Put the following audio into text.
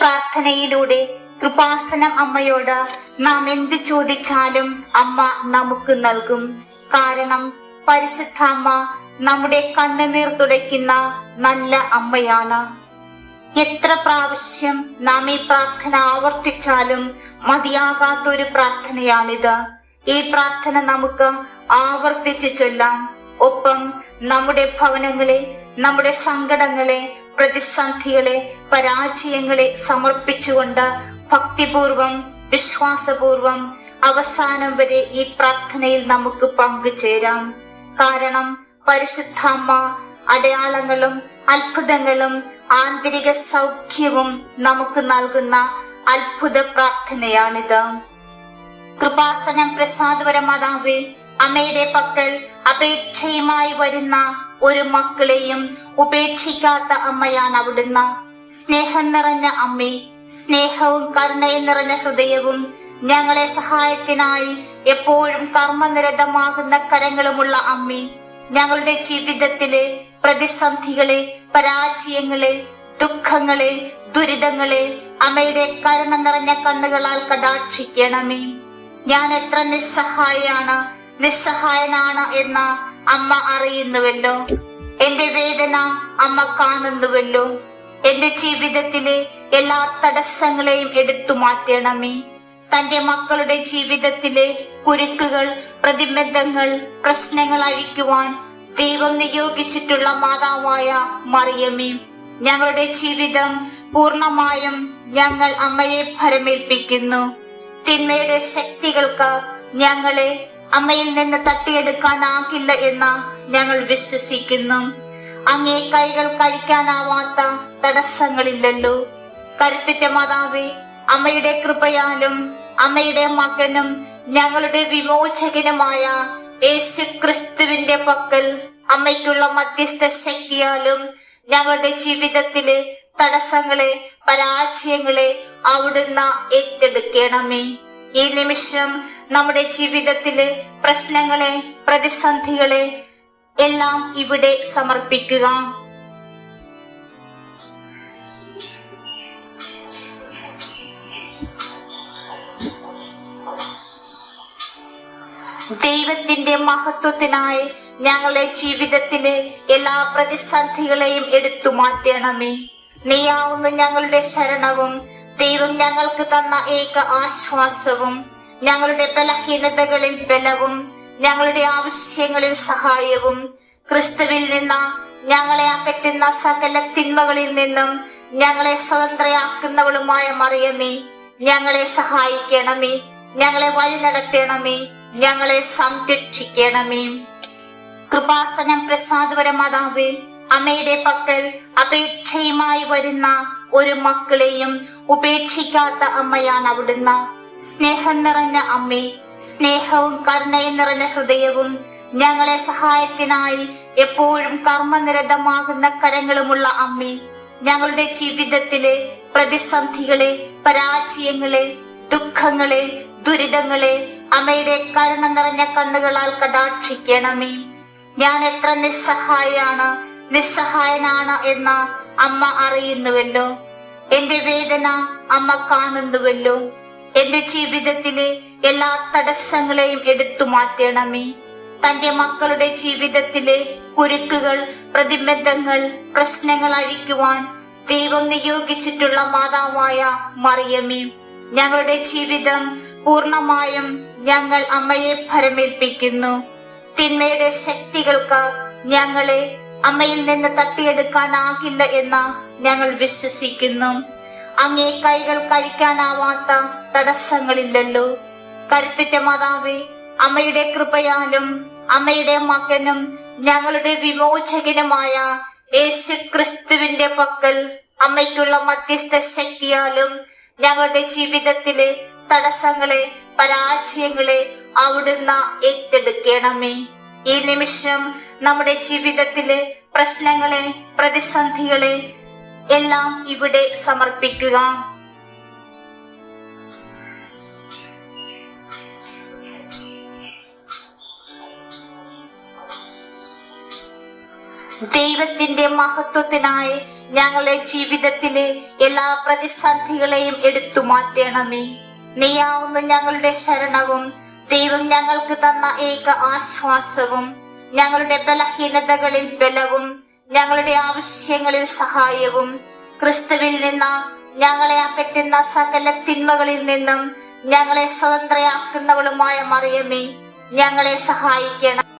പ്രാർത്ഥനയിലൂടെ കൃപാസനം അമ്മയോട് നാം എന്ത് ചോദിച്ചാലും അമ്മ നമുക്ക് നൽകും. കാരണം പരിശുദ്ധ അമ്മ നമ്മുടെ കണ്ണുനീർ തുടയ്ക്കുന്ന നല്ല അമ്മയാണ്. എത്ര പ്രാവശ്യം നാം ഈ പ്രാർത്ഥന ആവർത്തിച്ചാലും മതിയാകാത്ത ഒരു പ്രാർത്ഥനയാണിത്. ഈ പ്രാർത്ഥന നമുക്ക് ആവർത്തിച്ച് ചൊല്ലാം. ഒപ്പം നമ്മുടെ ഭവനങ്ങളെ നമ്മുടെ സങ്കടങ്ങളെ പ്രതിസന്ധികളെ പരാജയങ്ങളെ സമർപ്പിച്ചുകൊണ്ട് ഭക്തിപൂർവം വിശ്വാസപൂർവം അവസാനം വരെ ഈ പ്രാർത്ഥനയിൽ നമുക്ക് പങ്കുചേരാം. കാരണം പരിശുദ്ധാമ്മ അടയാളങ്ങളും അത്ഭുതങ്ങളും ആന്തരിക സൗഖ്യവും നമുക്ക് നൽകുന്ന അത്ഭുത പ്രാർത്ഥനയാണിത്. കൃപാസനം പ്രസാദപര മാതാവേ അമ്മയുടെ പക്കൽ അപേക്ഷയുമായി വരുന്ന ഒരു മക്കളെയും ഉപേക്ഷിക്കാത്ത അമ്മയാണ് അവിടുന്ന്. സ്നേഹം നിറഞ്ഞ അമ്മേ സ്നേഹവും കരുണയും നിറഞ്ഞ ഹൃദയവും ഞങ്ങളെ സഹായത്തിനായി എപ്പോഴും കർമ്മനിരതമാകുന്ന കരങ്ങളുമുള്ള അമ്മേ ഞങ്ങളുടെ ജീവിതത്തിലെ പ്രതിസന്ധികളെ പരാജയങ്ങളെ ദുഃഖങ്ങളെ ദുരിതങ്ങളെ അമ്മയുടെ കരുണ നിറഞ്ഞ കണ്ണുകളാൽ കടാക്ഷിക്കണമേ. ഞാൻ എത്ര നിസ്സഹായാണ് നിസ്സഹായനാണ് എന്ന് അമ്മ അറിയുന്നുവല്ലോ. എന്റെ വേദന അമ്മ കാണുന്നുവല്ലോ. എന്റെ ജീവിതത്തിലെ എല്ലാ തടസ്സങ്ങളെയും എടുത്തു മാറ്റണമേ. തന്റെ മക്കളുടെ ജീവിതത്തിലെ കുരുക്കുകൾ പ്രതിബന്ധങ്ങൾ പ്രശ്നങ്ങൾ അഴിക്കുവാൻ ദൈവം നിയോഗിച്ചിട്ടുള്ള മാതാവായ മറിയമേ ഞങ്ങളുടെ ജീവിതം പൂർണമായും ഞങ്ങൾ അമ്മയെ ഭരമേൽപ്പിക്കുന്നു. തിന്മയുടെ ശക്തികൾക്ക് ഞങ്ങളെ അമ്മയിൽ നിന്ന് തട്ടിയെടുക്കാനാകില്ല എന്ന് ഞങ്ങൾ വിശ്വസിക്കുന്നു. അങ്ങേ കൈകൾ കഴിക്കാനാവാത്ത തടസ്സങ്ങളില്ലല്ലോ. കരുത്തിറ്റ മാതാവേ അമ്മയുടെ കൃപയാലും അമ്മയുടെ മകനും ഞങ്ങളുടെ വിമോചകനുമായ യേശു ക്രിസ്തുവിന്റെ പക്കൽ അമ്മയ്ക്കുള്ള മധ്യസ്ഥ ശക്തിയാലും ഞങ്ങളുടെ ജീവിതത്തിലെ തടസ്സങ്ങളെ പരാജയങ്ങളെ അവിടുന്ന് ഏറ്റെടുക്കണമേ. ഈ നിമിഷം നമ്മുടെ ജീവിതത്തിലെ പ്രശ്നങ്ങളെ പ്രതിസന്ധികളെ എല്ലാം ഇവിടെ സമർപ്പിക്കുക. ദൈവത്തിന്റെ മഹത്വത്തിനായി ഞങ്ങളുടെ ജീവിതത്തിലെ എല്ലാ പ്രതിസന്ധികളെയും എടുത്തു മാറ്റണമേ. നീയാവുന്ന ഞങ്ങളുടെ ശരണവും ദൈവം ഞങ്ങൾക്ക് തന്ന ഏക ആശ്വാസവും ഞങ്ങളുടെ ബലഹീനതകളിൽ ബലവും ഞങ്ങളുടെ ആവശ്യങ്ങളിൽ സഹായവും ക്രിസ്തുവിൽ നിന്ന് ഞങ്ങളെ അകറ്റുന്ന സകല തിന്മകളിൽ നിന്നും ഞങ്ങളെ സ്വതന്ത്രയാക്കുന്നവളുമായ മറിയമേ ഞങ്ങളെ സഹായിക്കണമേ ഞങ്ങളെ വഴി നടത്തണമേ ഞങ്ങളെ സംരക്ഷിക്കണമേ. കൃപാസനം പ്രസാദപര മാതാവേ അമ്മയുടെ പക്കൽ അപേക്ഷയുമായി വരുന്ന ഒരു മക്കളെയും ഉപേക്ഷിക്കാത്ത അമ്മയാണ് അവിടുന്ന്. സ്നേഹം നിറഞ്ഞ അമ്മേ സ്നേഹവും കരുണയും നിറഞ്ഞ ഹൃദയവും ഞങ്ങളെ സഹായത്തിനായി എപ്പോഴും കർമ്മനിരതമാകുന്ന കരങ്ങളുമുള്ള അമ്മി ഞങ്ങളുടെ ജീവിതത്തിലെ പ്രതിസന്ധികളെ പരാജയങ്ങളെ ദുഃഖങ്ങളെ ദുരിതങ്ങളെ അമ്മയുടെ കരുണ നിറഞ്ഞ കണ്ണുകളാൽ കടാക്ഷിക്കണമേ. ഞാൻ എത്ര നിസ്സഹായാണ് നിസ്സഹായനാണ് എന്ന് അമ്മ അറിയുന്നുവല്ലോ. എന്റെ വേദന അമ്മ കാണുന്നുവല്ലോ. എന്റെ ജീവിതത്തിലെ എല്ലാ തടസ്സങ്ങളെയും എടുത്തു മാറ്റണമേ. തന്റെ മക്കളുടെ ജീവിതത്തിലെ കുരുക്കുകൾ പ്രതിബന്ധങ്ങൾ പ്രശ്നങ്ങൾ അഴിക്കുവാൻ ദൈവം നിയോഗിച്ചിട്ടുള്ള മാതാവായ മറിയമേ ഞങ്ങളുടെ ജീവിതം പൂർണമായും ഞങ്ങൾ അമ്മയെ ഭരമേൽപ്പിക്കുന്നു. തിന്മയുടെ ശക്തികൾക്ക് ഞങ്ങളെ അമ്മയിൽ നിന്ന് തട്ടിയെടുക്കാനാകില്ല എന്ന് ഞങ്ങൾ വിശ്വസിക്കുന്നു. അങ്ങേ കൈകൾ കഴിക്കാനാവാത്ത തടസ്സങ്ങളില്ലല്ലോ. കരുത്തുറ്റ മാതാവേ അമ്മയുടെ കൃപയാലും അമ്മയുടെ മകനും ഞങ്ങളുടെ വിമോചകനുമായ യേശു ക്രിസ്തുവിന്റെ പക്കൽ അമ്മയ്ക്കുള്ള മധ്യസ്ഥ ശക്തിയാലും ഞങ്ങളുടെ ജീവിതത്തിലെ തടസ്സങ്ങളെ പരാജയങ്ങളെ അവിടുന്ന് ഏറ്റെടുക്കണമേ. ഈ നിമിഷം നമ്മുടെ ജീവിതത്തിലെ പ്രശ്നങ്ങളെ പ്രതിസന്ധികളെ എല്ലാം ഇവിടെ സമർപ്പിക്കുക. ദൈവത്തിന്റെ മഹത്വത്തിനായി ഞങ്ങളുടെ ജീവിതത്തിലെ എല്ലാ പ്രതിസന്ധികളെയും എടുത്തു മാറ്റണമേ. നീയാവുന്ന ഞങ്ങളുടെ ശരണവും ദൈവം ഞങ്ങൾക്ക് തന്ന ഏക ആശ്വാസവും ഞങ്ങളുടെ ബലഹീനതകളിൽ ബലവും ഞങ്ങളുടെ ആവശ്യങ്ങളിൽ സഹായവും ക്രിസ്തുവിൽ നിന്ന് ഞങ്ങളെ അകറ്റുന്ന സകല തിന്മകളിൽ നിന്നും ഞങ്ങളെ സ്വതന്ത്രയാക്കുന്നവളുമായ മറിയമേ ഞങ്ങളെ സഹായിക്കണം